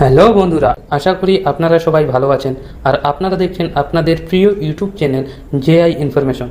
Hello বন্ধুরা, আশা করি আপনারা সবাই ভালো আছেন। আর আপনারা দেখছেন আপনাদের প্রিয় ইউটিউব চ্যানেল জেআই ইনফরমেশন।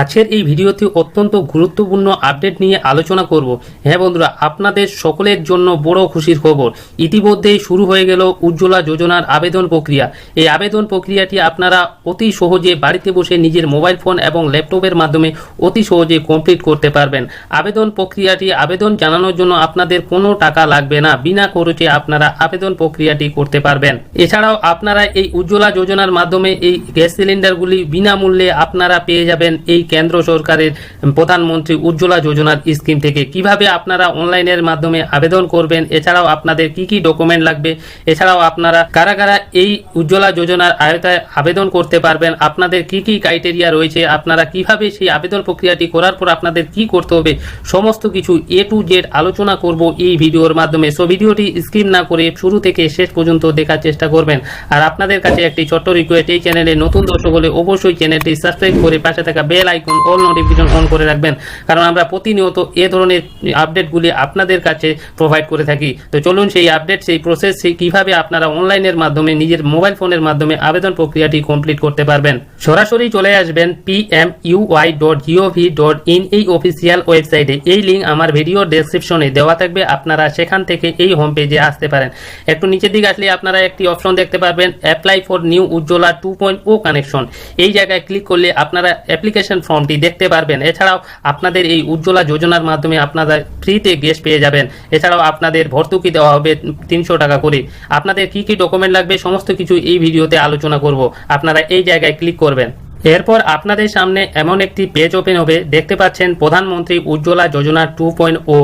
আজকের এই ভিডিওতে অত্যন্ত গুরুত্বপূর্ণ আপডেট নিয়ে আলোচনা করব। হ্যাঁ বন্ধুরা, আপনাদের সকলের জন্য বড় খুশির খবর। ইতিমধ্যেই শুরু হয়ে গেল উজ্জ্বলা যোজনার আবেদন প্রক্রিয়া। এই আবেদন প্রক্রিয়াটি আপনারা অতি সহজে বাড়িতে বসে নিজের মোবাইল ফোন এবং ল্যাপটপের মাধ্যমে অতি সহজে কমপ্লিট করতে পারবেন। আবেদন প্রক্রিয়াটি, আবেদন জানানোর জন্য আপনাদের কোনো টাকা লাগবে না। বিনা খরচে আপনারা আবেদন প্রক্রিয়াটি করতে পারবেন। এছাড়াও আপনারা এই উজ্জ্বলা যোজনার মাধ্যমে এই গ্যাস সিলিন্ডারগুলি বিনামূল্যে আপনারা পেয়ে যাবেন এই কেন্দ্র সরকারের প্রধানমন্ত্রী উজ্জ্বলা যোজনার স্কিম থেকে। কীভাবে আপনারা অনলাইনের মাধ্যমে আবেদন করবেন? এছাড়াও আপনাদের কি কি ডকুমেন্ট লাগবে? এছাড়াও আপনারা কারা কারা এই উজ্জ্বলা যোজনার আয়তায় আবেদন করতে পারবেন? আপনাদের কি কি ক্রাইটেরিয়া রয়েছে? আপনারা কীভাবে সেই আবেদন প্রক্রিয়াটি করার পর আপনাদের কি করতে হবে? সমস্ত কিছু এ টু জেড আলোচনা করব এই ভিডিওর মাধ্যমে। সো ভিডিওটি স্কিপ না করে শুরু থেকে শেষ পর্যন্ত দেখার চেষ্টা করবেন। আর আপনাদের কাছে একটি ছোট্ট রিকোয়েস্ট এই চ্যানেলে নতুন দর্শক হলে অবশ্যই চ্যানেলটি সাবস্ক্রাইব করে পাশে থাকা bell icon all notification on করে রাখবেন। কারণ আমরা প্রতিনিয়ত এ ধরনের আপডেটগুলি আপনাদের কাছে প্রোভাইড করে থাকি। তো চলুন সেই আপডেট সেই প্রসেস সেই কীভাবে আপনারা অনলাইনের মাধ্যমে, নিজের মোবাইল ফোনের মাধ্যমে আবেদন প্রক্রিয়াটি কমপ্লিট করতে পারবেন। সরাসরি চলে আসবেন P M UY dot GOV dot in এই অফিসিয়াল ওয়েবসাইটে এই লিঙ্ক আমার ভিডিও ডেসক্রিপশনে দেওয়া থাকবে। আপনারা সেখান থেকে এই হোম পেজে আসতে পারেন। একটু নিচের দিকে আসলে আপনারা একটি অপশন দেখতে পারবেন apply for new Ujjwala two point O connection এই জায়গায় ক্লিক করলে আপনারা অ্যাপ্লিকেশন ফর্মটি দেখতে পারবেন। এছাড়াও আপনাদের এই উজ্জ্বলা যোজনার মাধ্যমে আপনারা ফ্রিতে গ্যাস পেয়ে যাবেন। এছাড়াও আপনাদের ভর্তুকি দেওয়া হবে তিনশো টাকা করে। আপনাদের কি কি ডকুমেন্ট লাগবে সমস্ত কিছু এই ভিডিওতে আলোচনা করব। আপনারা এই জায়গায় ক্লিক করবেন। এরপর আপনাদের সামনে এমন একটি পেজ ওপেন হবে। দেখতে পাচ্ছেন Pradhanmantri Ujjwala Yojana two point O.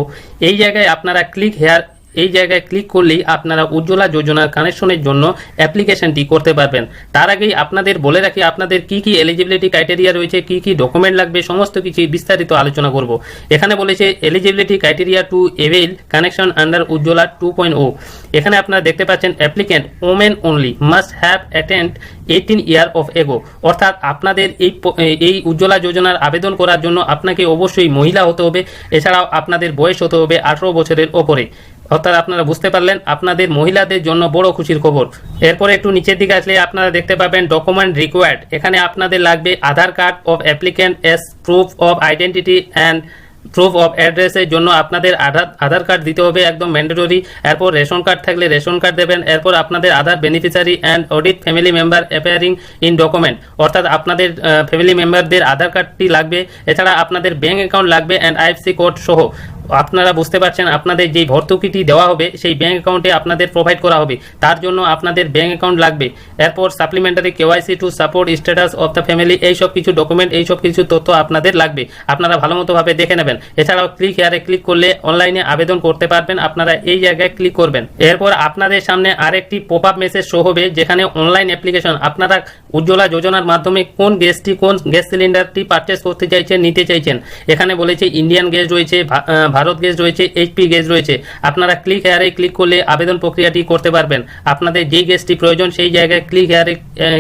এই জায়গায় আপনারা ক্লিক হেয়ার এই জায়গায় ক্লিক করলেই আপনারা উজ্জ্বলা যোজনার কানেকশনের জন্য অ্যাপ্লিকেশনটি করতে পারবেন। তার আগেই আপনাদের বলে রাখি, আপনাদের কি কি এলিজিবিলিটি ক্রাইটেরিয়া রয়েছে, কি কি ডকুমেন্ট লাগবে, সমস্ত কিছু বিস্তারিত আলোচনা করব। এখানে বলেছে eligibility criteria to avail connection under Ujjwala two O এখানে আপনারা দেখতে পাচ্ছেন applicant women only must have attend eighteen year of ago অর্থাৎ আপনাদের এই এই উজ্জ্বলা যোজনার আবেদন করার জন্য আপনাকে অবশ্যই মহিলা হতে হবে, এছাড়াও আপনাদের বয়স হতে হবে আঠারো বছরের ওপরে। অর্থাৎ আপনারা বুঝতে পারলেন, আপনাদের মহিলাদের জন্য বড় খুশির খবর। এরপর একটু নিচের দিকে আসলে আপনারা দেখতে পাবেন ডকুমেন্ট রিকোয়ার্ড এখানে আপনাদের লাগবে Aadhaar card of applicant as proof of identity and proof of অ্যাড্রেসের জন্য আপনাদের আধার আধার কার্ড দিতে হবে, একদম ম্যান্ডেটরি এরপর রেশন কার্ড থাকলে রেশন কার্ড দেবেন। এরপর আপনাদের Aadhaar beneficiary and audit family member appearing in document অর্থাৎ আপনাদের ফ্যামিলি মেম্বারদের আধার কার্ডটি লাগবে। এছাড়া আপনাদের ব্যাঙ্ক অ্যাকাউন্ট লাগবে অ্যান্ড আইএফসি কোড সহ। আপনারা বুঝতে পারছেন, আপনাদের যেই ভর্তুকিটি দেওয়া হবে, সেই ব্যাঙ্ক অ্যাকাউন্টে আপনাদের প্রোভাইড করা হবে। তার জন্য আপনাদের ব্যাঙ্ক অ্যাকাউন্ট লাগবে। এরপর supplementary KYC to support status of the family এই সব কিছু ডকুমেন্ট এই সব কিছু তথ্য আপনাদের লাগবে। আপনারা ভালো মতোভাবে দেখে নেবেন। এছাড়াও ক্লিক হেয়ারে ক্লিক করলে অনলাইনে আবেদন করতে পারবেন। আপনারা এই জায়গায় ক্লিক করবেন। এরপর আপনাদের সামনে আরেকটি পপ আপ মেসেজ শো হবে, যেখানে অনলাইন অ্যাপ্লিকেশন আপনারা উজ্জ্বলা যোজনার মাধ্যমে কোন গ্যাসটি, কোন গ্যাস সিলিন্ডারটি পারচেস করতে চাইছেন, নিতে চাইছেন। এখানে বলেছে ইন্ডিয়ান গ্যাস রয়েছে ভারত গ্যাস রয়েছে এইচপি গ্যাস রয়েছে। আপনারা ক্লিক হেয়ারে ক্লিক করলে আবেদন প্রক্রিয়াটি করতে পারবেন। আপনাদের যেই গ্যাসটি প্রয়োজন, সেই জায়গায় ক্লিক হেয়ারে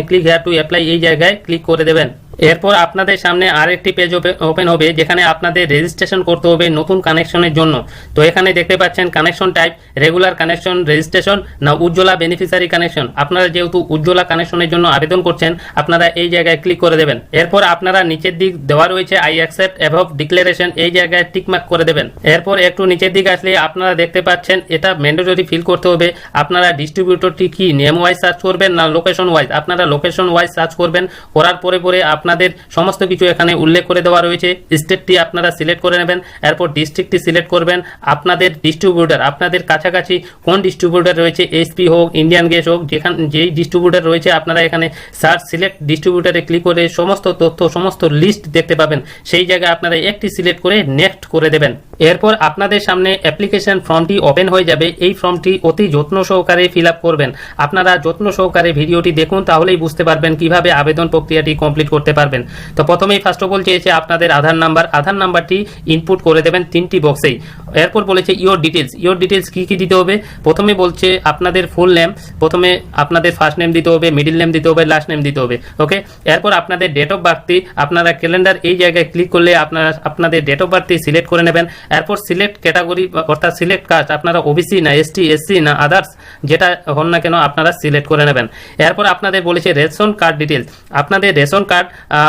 ক্লিক হেয়ার টু অ্যাপ্লাই এই জায়গায় ক্লিক করে দেবেন। এরপর আপনাদের সামনে আরেকটি পেজ ওপেন হবে, যেখানে আপনাদের রেজিস্ট্রেশন করতে হবে নতুন কানেকশনের জন্য। তো এখানে দেখতে পাচ্ছেন connection type regular connection registration না উজ্জ্বলা বেনিফিশিয়ারি কানেকশন আপনারা যেহেতু উজ্জ্বলা কানেকশনের জন্য আবেদন করছেন, আপনারা এই জায়গায় ক্লিক করে দেবেন। এরপর আপনারা নিচের দিক দেওয়া রয়েছে আই অ্যাকসেপ্ট অ্যাভব ডিক্লারেশন এই জায়গায় টিকমার্ক করে দেবেন। এরপর একটু নিচের দিকে আসলে আপনারা দেখতে পাচ্ছেন, এটা ম্যান্ডেটরি ফিল করতে হবে। আপনারা ডিস্ট্রিবিউটরটি কি নেম ওয়াইজ সার্চ করবেন না লোকেশন ওয়াইজ আপনারা লোকেশন ওয়াইজ সার্চ করবেন, করার পরে পরে আপনাদের সমস্ত কিছু এখানে উল্লেখ করে দেওয়া রয়েছে। স্টেটটি আপনারা সিলেক্ট করে নেবেন, এরপর ডিস্ট্রিক্টটি সিলেক্ট করবেন। আপনাদের ডিস্ট্রিবিউটার, আপনাদের কাছাকাছি কোন ডিস্ট্রিবিউটার রয়েছে, এসপি হোক, ইন্ডিয়ান গ্যাস হোক, যেখান, যেই ডিস্ট্রিবিউটার রয়েছে, আপনারা এখানে সার্চ সিলেক্ট ডিস্ট্রিবিউটারে ক্লিক করে সমস্ত তথ্য, সমস্ত লিস্ট দেখতে পাবেন। সেই জায়গায় আপনারা একটি সিলেক্ট করে নেক্সট করে দেবেন। এরপর আপনাদের সামনে অ্যাপ্লিকেশন ফর্মটি ওপেন হয়ে যাবে। এই ফর্মটি অতি যত্ন সহকারে ফিল করবেন। আপনারা যত্ন সহকারে ভিডিওটি দেখুন, তাহলেই বুঝতে পারবেন কীভাবে আবেদন প্রক্রিয়াটি কমপ্লিট করতে পারবেন। তো প্রথমেই ফার্স্ট অফ অল চেয়েছে আপনাদের আধার নাম্বার আধার নাম্বারটি ইনপুট করে দেবেন তিনটি বক্সেই এরপর বলেছে ইওর ডিটেলস ইওর ডিটেলস কি কি দিতে হবে? প্রথমে বলছে আপনাদের ফুল নেম প্রথমে আপনাদের ফার্স্ট নেম দিতে হবে মিডিল নেম দিতে হবে লাস্ট নেম দিতে হবে ওকে এরপর আপনাদের ডেট অফ বার্থটি আপনারা ক্যালেন্ডার এই জায়গায় ক্লিক করলে আপনারা, আপনাদের ডেট অফ বার্থটি সিলেক্ট করে নেবেন। এরপর সিলেক্ট ক্যাটাগরি অর্থাৎ সিলেক্ট কাস্ট, আপনারা ওবিসি না এসটি এসসি না আদার্স যেটা হন না কেন আপনারা সিলেক্ট করে নেবেন। এরপর আপনাদের বলেছে রেশন কার্ড ডিটেলস আপনাদের রেশন কার্ড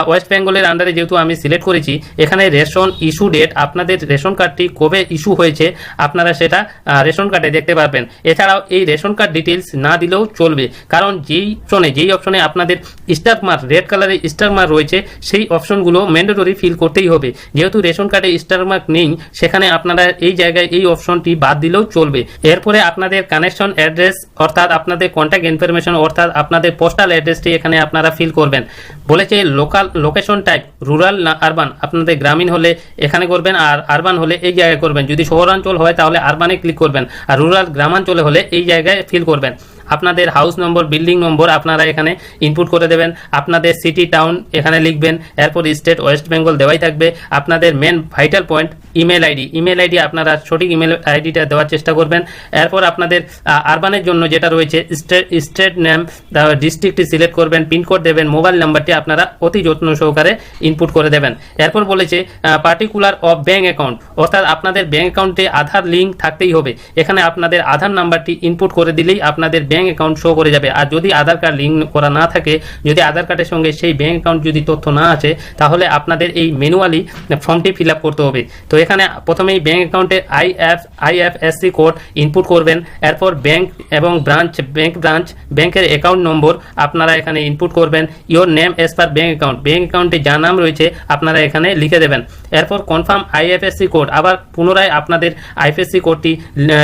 ওয়েস্ট বেঙ্গলের আন্ডারে যেহেতু আমি সিলেক্ট করেছি, এখানে রেশন ইস্যু ডেট আপনাদের রেশন কার্ডটি কবে ইস্যু হয়েছে, আপনারা সেটা রেশন কার্ডে দেখতে পারবেন। এছাড়াও এই রেশন কার্ড ডিটেলস না দিলেও চলবে। কারণ যেই অপশনে যেই অপশনে আপনাদের স্টার মার্ক রেড কালারের স্টার মার্ক রয়েছে, সেই অপশনগুলো ম্যান্ডেটরি ফিল করতেই হবে। যেহেতু রেশন কার্ডে স্টার মার্ক নেই সেখানে আপনারা এই জায়গায় এই অপশনটি বাদ দিলেও চলবে। এরপরে আপনাদের কানেকশন অ্যাড্রেস অর্থাৎ আপনাদের কন্ট্যাক্ট ইনফরমেশন অর্থাৎ আপনাদের পোস্টাল অ্যাড্রেসটি এখানে আপনারা ফিল করবেন। বলেছে লোকাল লোকেশন টাইপ রুরাল না আরবান আপনাদের গ্রামীণ হলে এখানে করবেন, আর আরবান হলে এই জায়গায় করবেন। যদি শহরাঞ্চল হয় তাহলে আরবানে ক্লিক করবেন, আর রুরাল গ্রামাঞ্চলে হলে এই জায়গায় ফিল করবেন। আপনাদের হাউস নম্বর বিল্ডিং নম্বর আপনারা এখানে ইনপুট করে দেবেন। আপনাদের সিটি টাউন এখানে লিখবেন। এরপর স্টেট ওয়েস্ট বেঙ্গল দেওয়াই থাকবে। আপনাদের main vital point email ID email ID আপনারা সঠিক ইমেল আইডিটা দেওয়ার চেষ্টা করবেন। এরপর আপনাদের আরবানের জন্য যেটা রয়েছে স্টেট নেম ডিস্ট্রিক্টটি সিলেক্ট করবেন পিনকোড দেবেন মোবাইল নাম্বারটি আপনারা অতি যত্ন সহকারে ইনপুট করে দেবেন। এরপর বলেছে পার্টিকুলার অফ ব্যাঙ্ক অ্যাকাউন্ট অর্থাৎ আপনাদের ব্যাঙ্ক অ্যাকাউন্টে আধার লিঙ্ক থাকতেই হবে। এখানে আপনাদের আধার নাম্বারটি ইনপুট করে দিলেই আপনাদের ব্যাঙ্ক অ্যাকাউন্ট শো করে যাবে। আর যদি আধার কার্ড লিঙ্ক করা না থাকে, যদি আধার কার্ডের সঙ্গে সেই ব্যাঙ্ক অ্যাকাউন্ট যদি তথ্য না আছে, তাহলে আপনাদের এই ম্যানুয়ালি ফর্মটি ফিল করতে হবে। তো এখানে প্রথমেই ব্যাঙ্ক অ্যাকাউন্টে আইএফ আইএফএসসি কোড ইনপুট করবেন, এরপর ব্যাঙ্ক এবং ব্রাঞ্চ ব্যাঙ্ক ব্রাঞ্চ ব্যাংকের অ্যাকাউন্ট নম্বর আপনারা এখানে ইনপুট করবেন your name as per bank account bank অ্যাকাউন্টে যা নাম রয়েছে আপনারা এখানে লিখে দেবেন। এরপর কনফার্ম আইএফএসসি কোড আবার পুনরায় আপনাদের আইএফএসসি কোডটি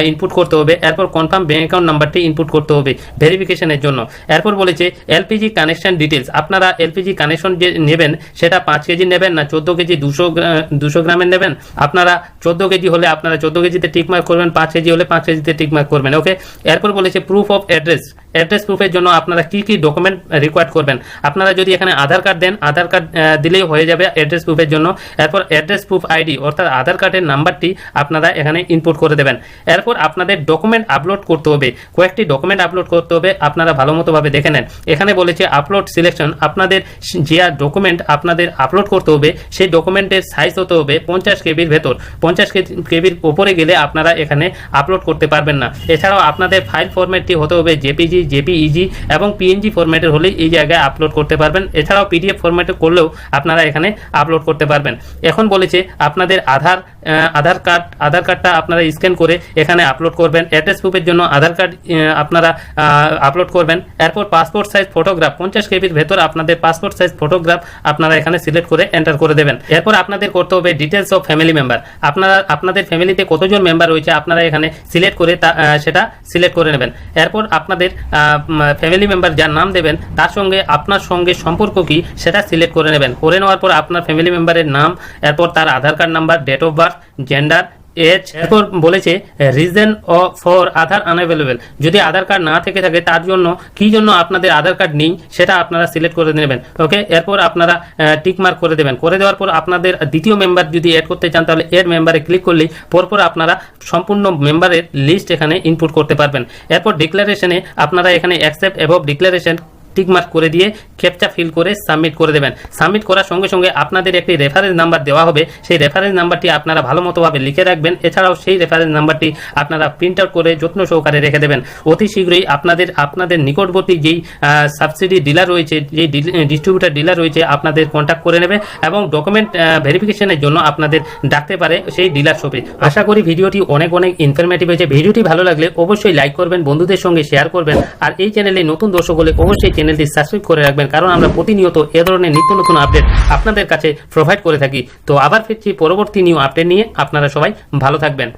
ইনপুট করতে হবে। এরপর কনফার্ম ব্যাঙ্ক অ্যাকাউন্ট নাম্বারটি ইনপুট করতে হবে ভেরিফিকেশনের জন্য। এরপর বলেছে এলপিজি কানেকশন ডিটেলস আপনারা এলপিজি কানেকশন যে নেবেন, সেটা পাঁচ কেজি নেবেন না চোদ্দ কেজি দুশো দুশো গ্রামের নেবেন? আপনারা চোদ্দ কেজি হলে আপনারা চোদ্দ কেজিতে টিক মার্ক করবেন, পাঁচ কেজি হলে পাঁচ কেজিতে টিক মার্ক করবেন ওকে এরপর বলেছে প্রুফ অফ অ্যাড্রেস অ্যাড্রেস প্রুফের জন্য আপনারা কি কি ডকুমেন্ট রিকোয়ার্ড করবেন? আপনারা যদি এখানে আধার কার্ড দেন, আধার কার্ড দিলেই হয়ে যাবে অ্যাড্রেস প্রুফের জন্য। এরপর অ্যাড্রেস প্রুফ আইডি অর্থাৎ আধার কার্ডের নাম্বারটি আপনারা এখানে ইনপুট করে দেবেন। এরপর আপনাদের ডকুমেন্ট আপলোড করতে হবে। কয়েকটি ডকুমেন্ট আপলোড করতে হবে, আপনারা ভালো মতোভাবে দেখে নেন। এখানে বলেছে আপলোড সিলেকশন আপনাদের যে ডকুমেন্ট আপনাদের আপলোড করতে হবে, সেই ডকুমেন্টের সাইজ হতে হবে পঞ্চাশ কেবির ভেতর। পঞ্চাশ কেবির ওপরে গেলে আপনারা এখানে আপলোড করতে পারবেন না। এছাড়াও আপনাদের ফাইল ফরম্যাটটি হতে হবে জেপিজি জেপিইজি এবং পিএনজি ফরম্যাটের হলেই এই জায়গায় আপলোড করতে পারবেন। এছাড়াও পিডিএফ ফরম্যাটে করলেও আপনারা এখানে আপলোড করতে পারবেন। এখন বলেছে আপনাদের আধার আধার কার্ড আধার কার্ডটা আপনারা স্ক্যান করে এখানে আপলোড করবেন। অ্যাড্রেস প্রুফের জন্য আধার কার্ড আপনারা আপলোড করবেন। এরপর পাসপোর্ট সাইজ ফটোগ্রাফ পঞ্চাশ কেবির ভেতর আপনাদের পাসপোর্ট সাইজ ফটোগ্রাফ আপনারা এখানে সিলেক্ট করে এন্টার করে দেবেন। এরপর আপনাদের করতে হবে ডিটেলস অফ ফ্যামিলি মেম্বার আপনারা, আপনাদের ফ্যামিলিতে কতজন মেম্বার রয়েছে আপনারা এখানে সিলেক্ট করে সেটা সিলেক্ট করে নেবেন। এরপর আপনাদের ফ্যামিলি মেম্বার যার নাম দেবেন, তার সঙ্গে আপনার সঙ্গে সম্পর্ক কি সেটা সিলেক্ট করে নেবেন। করে নেওয়ার পর আপনার ফ্যামিলি মেম্বারের নাম, এরপর তার Aadhaar card number date of birth gender age এরপর বলেছে রিজন ফর আধার আনঅ্যাভেলেবেল যদি আধার কার্ড না থেকে থাকে, তার জন্য, কি জন্য আপনাদের আধার কার্ড নেই, সেটা আপনারা সিলেক্ট করে নেবেন ওকে এরপর আপনারা টিক মার্ক করে দেবেন। করে দেওয়ার পর আপনাদের দ্বিতীয় মেম্বার যদি অ্যাড করতে চান, তাহলে এর মেম্বারে ক্লিক করলেই পরপর আপনারা সম্পূর্ণ মেম্বারের লিস্ট এখানে ইনপুট করতে পারবেন। এরপর ডিক্লারেশনে আপনারা এখানে অ্যাকসেপ্ট এবং ডিক্লারেশন টিক মার্ক করে দিয়ে ক্যাপচা ফিল করে সাবমিট করে দেবেন। সাবমিট করার সঙ্গে সঙ্গে আপনাদের একটি রেফারেন্স নাম্বার দেওয়া হবে। সেই রেফারেন্স নাম্বারটি আপনারা ভালো মতোভাবে লিখে রাখবেন। এছাড়াও সেই রেফারেন্স নাম্বারটি আপনারা প্রিন্ট আউট করে যত্ন সহকারে রেখে দেবেন। অতি শীঘ্রই আপনাদের আপনাদের নিকটবর্তী যেই সাবসিডি ডিলার রয়েছে, যেই ডিস্ট্রিবিউটার ডিলার রয়েছে, আপনাদের কন্ট্যাক্ট করে নেবে এবং ডকুমেন্ট ভেরিফিকেশনের জন্য আপনাদের ডাকতে পারে সেই ডিলার শপে আশা করি ভিডিওটি অনেক অনেক ইনফরমেটিভ হয়েছে। ভিডিওটি ভালো লাগলে অবশ্যই লাইক করবেন, বন্ধুদের সঙ্গে শেয়ার করবেন। আর এই চ্যানেলে নতুন দর্শক হলে অবশ্যই চ্যানেলটি সাবস্ক্রাইব করে রাখবেন, কারণ আমরা প্রতিনিয়ত এ ধরনের নিত্য নতুন আপডেট আপনাদের কাছে প্রোভাইড করে থাকি। তো আবার ফিরছি পরবর্তী নিউ আপডেট নিয়ে। আপনারা সবাই ভালো থাকবেন।